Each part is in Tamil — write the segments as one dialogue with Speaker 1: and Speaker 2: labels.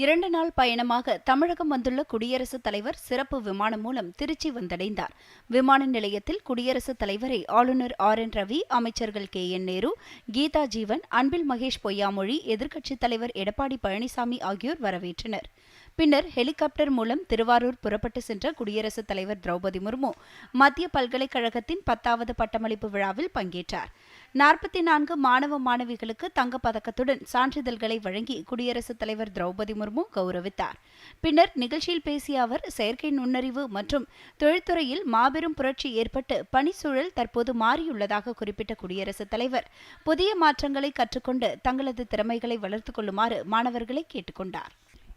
Speaker 1: இரண்டு நாள் பயணமாக தமிழகம் வந்துள்ள குடியரசுத் தலைவர் சிறப்பு விமானம் மூலம் திருச்சி வந்தடைந்தார் விமான நிலையத்தில் குடியரசுத் தலைவரை ஆளுநர் ஆர் என் ரவி அமைச்சர்கள் கே என் நேரு கீதா ஜீவன் அன்பில் மகேஷ் பொய்யாமொழி எதிர்க்கட்சித் தலைவர் எடப்பாடி பழனிசாமி ஆகியோர் வரவேற்றனர் பின்னர் ஹெலிகாப்டர் மூலம் திருவாரூர் புறப்பட்டு சென்ற குடியரசுத் தலைவர் திரௌபதி முர்மு மத்திய பல்கலைக்கழகத்தின் பத்தாவது பட்டமளிப்பு விழாவில் பங்கேற்றார் நாற்பத்தி நான்கு மாணவ மாணவிகளுக்கு தங்கப்பதக்கத்துடன் சான்றிதழ்களை வழங்கி குடியரசுத் தலைவர் திரௌபதி முர்மு கௌரவித்தார் பின்னர் நிகழ்ச்சியில் பேசிய அவர் செயற்கை நுண்ணறிவு மற்றும் தொழில்துறையில் மாபெரும் புரட்சி ஏற்பட்டு பணிச்சூழல் தற்போது மாறியுள்ளதாக குறிப்பிட்ட குடியரசுத் தலைவர் புதிய மாற்றங்களை கற்றுக்கொண்டு தங்களது திறமைகளை வளர்த்துக் கொள்ளுமாறு மாணவர்களை கேட்டுக்கொண்டார்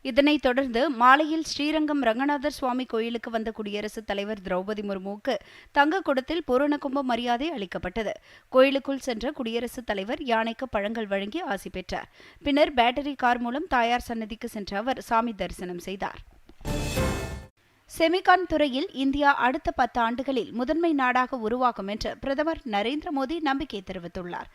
Speaker 1: இதனைத் தொடர்ந்து மாலையில் ஸ்ரீரங்கம் ரங்கநாதர் சுவாமி கோயிலுக்கு வந்த குடியரசுத் தலைவர் திரௌபதி முர்முவுக்கு தங்க குடத்தில் பூரண கும்ப மரியாதை அளிக்கப்பட்டது கோயிலுக்குள் சென்ற குடியரசுத் தலைவர் யானைக்கு பழங்கள் வழங்கி ஆசி பெற்றார் பின்னர் பேட்டரி கார் மூலம் தாயார் சன்னதிக்கு சென்ற அவர் சாமி தரிசனம் செய்தார் செமிகான் துறையில் இந்தியா அடுத்த பத்து ஆண்டுகளில் முதன்மை நாடாக உருவாகும் என்று பிரதமர் நரேந்திர மோடி நம்பிக்கை தெரிவித்துள்ளார்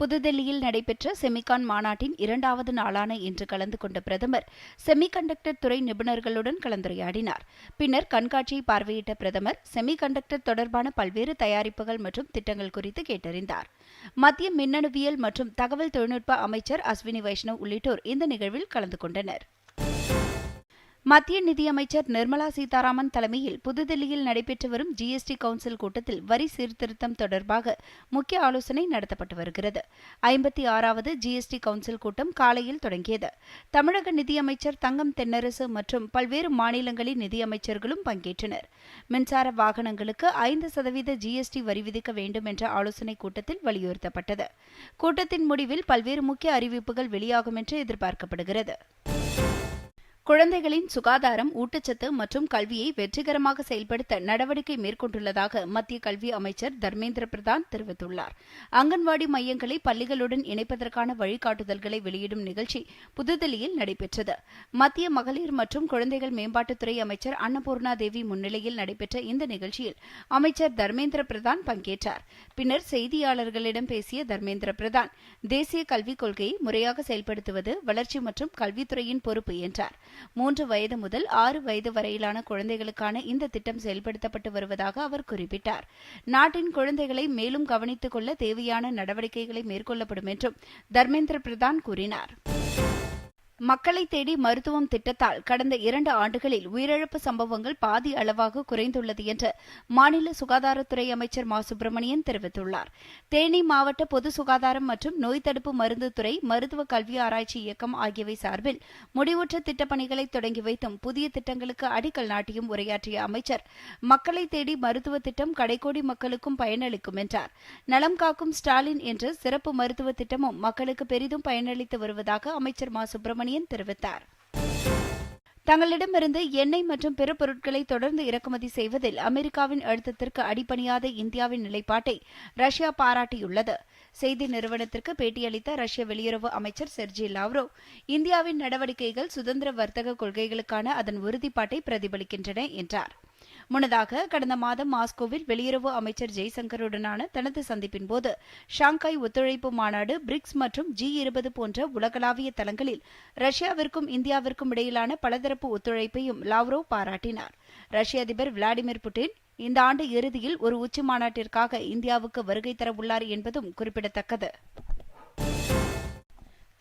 Speaker 1: புதுதில்லியில் நடைபெற்ற செமிகான் மாநாட்டின் இரண்டாவது நாளான இன்று கலந்து கொண்ட பிரதமர் செமிகண்டக்டர் துறை நிபுணர்களுடன் கலந்துரையாடினார் பின்னர் கண்காட்சியை பார்வையிட்ட பிரதமர் செமிகண்டக்டர் தொடர்பான பல்வேறு தயாரிப்புகள் மற்றும் திட்டங்கள் குறித்து கேட்டறிந்தார் மத்திய மின்னணுவியல் மற்றும் தகவல் தொழில்நுட்ப அமைச்சர் அஸ்வினி வைஷ்ணவ் உள்ளிட்டோர் இந்த நிகழ்வில் கலந்து கொண்டனர் மத்திய நிதியமைச்சர் நிர்மலா சீதாராமன் தலைமையில் புதுதில்லியில் நடைபெற்று வரும் ஜிஎஸ்டி கவுன்சில் கூட்டத்தில் வரி சீர்திருத்தம் தொடர்பாக முக்கிய ஆலோசனை நடத்தப்பட்டு வருகிறது ஐம்பத்தி ஆறாவது ஜிஎஸ்டி கவுன்சில் கூட்டம் காலையில் தொடங்கியது தமிழக நிதியமைச்சர் தங்கம் தென்னரசு மற்றும் பல்வேறு மாநிலங்களின் நிதியமைச்சர்களும் பங்கேற்றனர் மின்சார வாகனங்களுக்கு ஐந்து சதவீத ஜிஎஸ்டி வரி விதிக்க வேண்டும் என்ற ஆலோசனை கூட்டத்தில் வலியுறுத்தப்பட்டது கூட்டத்தின் முடிவில் பல்வேறு முக்கிய அறிவிப்புகள் வெளியாகும் என்று எதிர்பார்க்கப்படுகிறது குழந்தைகளின் சுகாதாரம் ஊட்டச்சத்து மற்றும் கல்வியை வெற்றிகரமாக செயல்படுத்த நடவடிக்கை மேற்கொண்டுள்ளதாக மத்திய கல்வி அமைச்சர் தர்மேந்திர பிரதான் தெரிவித்துள்ளார் அங்கன்வாடி மையங்களை பள்ளிகளுடன் இணைப்பதற்கான வழிகாட்டுதல்களை வெளியிடும் நிகழ்ச்சி புதுதில்லியில் நடைபெற்றது மத்திய மகளிர் மற்றும் குழந்தைகள் மேம்பாட்டுத்துறை அமைச்சர் அன்னபூர்ணா தேவி முன்னிலையில் நடைபெற்ற இந்த நிகழ்ச்சியில் அமைச்சர் தர்மேந்திர பிரதான் பங்கேற்றார் பின்னர் செய்தியாளர்களிடம் பேசிய தர்மேந்திர பிரதான் தேசிய கல்விக் கொள்கையை முறையாக செயல்படுத்துவது வளர்ச்சி மற்றும் கல்வித்துறையின் பொறுப்பு என்றார் மூன்று வயது முதல் ஆறு வயது வரையிலான குழந்தைகளுக்கான இந்த திட்டம் செயல்படுத்தப்பட்டு வருவதாக அவர் குறிப்பிட்டார் நாட்டின் குழந்தைகளை மேலும் கவனித்துக் கொள்ள தேவையான நடவடிக்கைகளை மேற்கொள்ளப்படும் என்றும் தர்மேந்திர பிரதான் கூறினார் மக்களை தேடி மருத்துவம் திட்டத்தால் கடந்த இரண்டு ஆண்டுகளில் உயிரிழப்பு சம்பவங்கள் பாதி அளவாக குறைந்துள்ளது என்று மாநில சுகாதாரத்துறை அமைச்சர் மா சுப்பிரமணியன் தெரிவித்துள்ளார் தேனி மாவட்ட பொது சுகாதாரம் மற்றும் நோய் தடுப்பு மருந்து துறை மருத்துவ கல்வி ஆராய்ச்சி இயக்கம் ஆகியவை சார்பில் முடிவுற்ற திட்டப்பணிகளை தொடங்கி வைத்தும் புதிய திட்டங்களுக்கு அடிக்கல் நாட்டியும் உரையாற்றிய அமைச்சர் மக்களை தேடி மருத்துவ திட்டம் கடைக்கோடி மக்களுக்கும் பயனளிக்கும் என்றார் நலம் காக்கும் ஸ்டாலின் என்ற சிறப்பு மருத்துவ திட்டமும் மக்களுக்கு பெரிதும் பயனளித்து வருவதாக அமைச்சர் மா சுப்பிரமணியன் சுப்பிரமணியன் தெரிவித்தார் தங்களிடமிருந்து எண்ணெய் மற்றும் பிற பொருட்களை தொடர்ந்து இறக்குமதி செய்வதில் அமெரிக்காவின் அழுத்தத்திற்கு அடிபணியாத இந்தியாவின் நிலைப்பாட்டை ரஷ்யா பாராட்டியுள்ளது செய்தி நிறுவனத்திற்கு பேட்டியளித்த ரஷ்ய வெளியுறவு அமைச்சர் செர்ஜி லாவ்ரோ இந்தியாவின் நடவடிக்கைகள் சுதந்திர வர்த்தக கொள்கைகளுக்கான அதன் உறுதிப்பாட்டை பிரதிபலிக்கின்றன என்றார் முன்னதாக கடந்த மாதம் மாஸ்கோவில் வெளியுறவு அமைச்சர் ஜெய்சங்கருடனான தனது சந்திப்பின் போது ஷாங்காய் ஒத்துழைப்பு மாநாடு பிரிக்ஸ் மற்றும் ஜி இருபது போன்ற உலகளாவிய தளங்களில் ரஷ்யாவிற்கும் இந்தியாவிற்கும் இடையிலான பலதரப்பு ஒத்துழைப்பையும் லாவ்ரோ பாராட்டினார் ரஷ்ய அதிபர் விளாடிமிர் புட்டின் இந்த ஆண்டு இறுதியில் ஒரு உச்சி மாநாட்டிற்காக இந்தியாவுக்கு வருகை தரவுள்ளார் என்பதும் குறிப்பிடத்தக்கது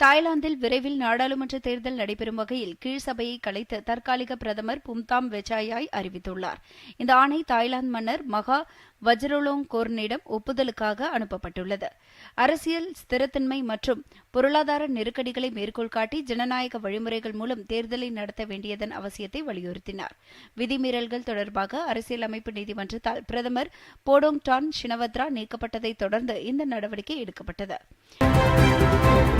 Speaker 1: தாய்லாந்தில் விரைவில் நாடாளுமன்ற தேர்தல் நடைபெறும் வகையில் கீழ்சபையை கலைத்து தற்காலிக பிரதமர் பும்தாம் வெச்சாயாய் அறிவித்துள்ளார் இந்த ஆணை தாய்லாந்து மன்னர் மகா வஜ்ரோலோங் கோர்னிடம் ஒப்புதலுக்காக அனுப்பப்பட்டுள்ளது அரசியல் ஸ்திரத்தன்மை மற்றும் பொருளாதார நெருக்கடிகளை மேற்கோள் காட்டி ஜனநாயக வழிமுறைகள் மூலம் தேர்தலை நடத்த வேண்டியதன் அவசியத்தை வலியுறுத்தினார் விதிமீறல்கள் தொடர்பாக அரசியலமைப்பு நீதிமன்றத்தால் பிரதமர் போடோங் டான் ஷினவத்ரா நீக்கப்பட்டதை தொடர்ந்து இந்த நடவடிக்கை எடுக்கப்பட்டது